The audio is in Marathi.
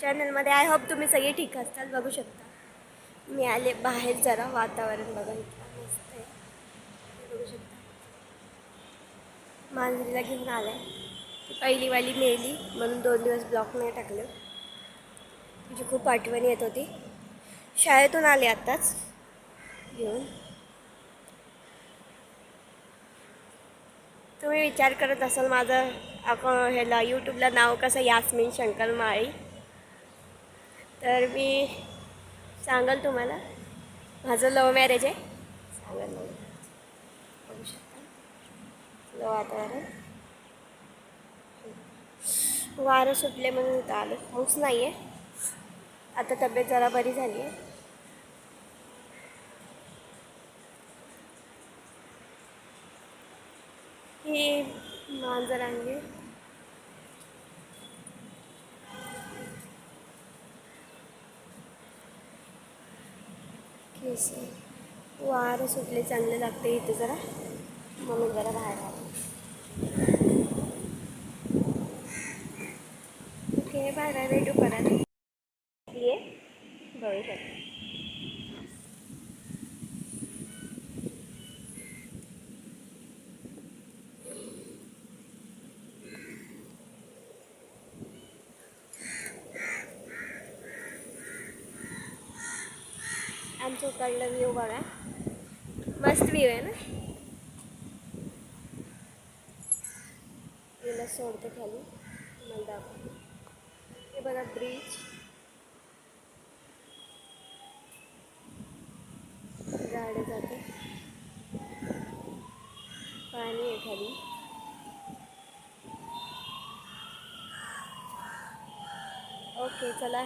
चॅनलमध्ये आय होप तुम्ही सगळे ठीक असताल बघू शकता. मी आले बाहेर जरा वातावरण बघा मस्त आहे बघू शकता. मांजरीला घेऊन आलं. ती पहिलीवाली मेली म्हणून दोन दिवस ब्लॉक नाही टाकलं. तुझी खूप आठवण येत होती. शाळेतून आले आत्ताच घेऊन. तुम्ही विचार करत असाल माझं अकाउ ह्याला यूट्यूबला नाव कसं? यास्मिन शंकर माळी. तर मी सांगाल तुम्हाला. माझं लव मॅरेज आहे. सांगाल मग बघू शकता. लव वातावरण. वारं सुटले म्हणून इथं आलो. पाऊस नाही आहे आता तब्येत जरा बरी झाली आहे ही मांजर आणली. केस वारं सुटले चांगले लागते इथे जरा. म्हणून जरा बाहेर आलो. ओके बाय बाय भेटू परत. ये. बघू शकतो. आमच्या इकडला व्ह्यू बघा. मस्त व्ह्यू आहे ना? हिला सोडते खाली. मला दाखव. हे बघा ब्रिज गाडी जाते. पाणी आहे खाली. ओके चला.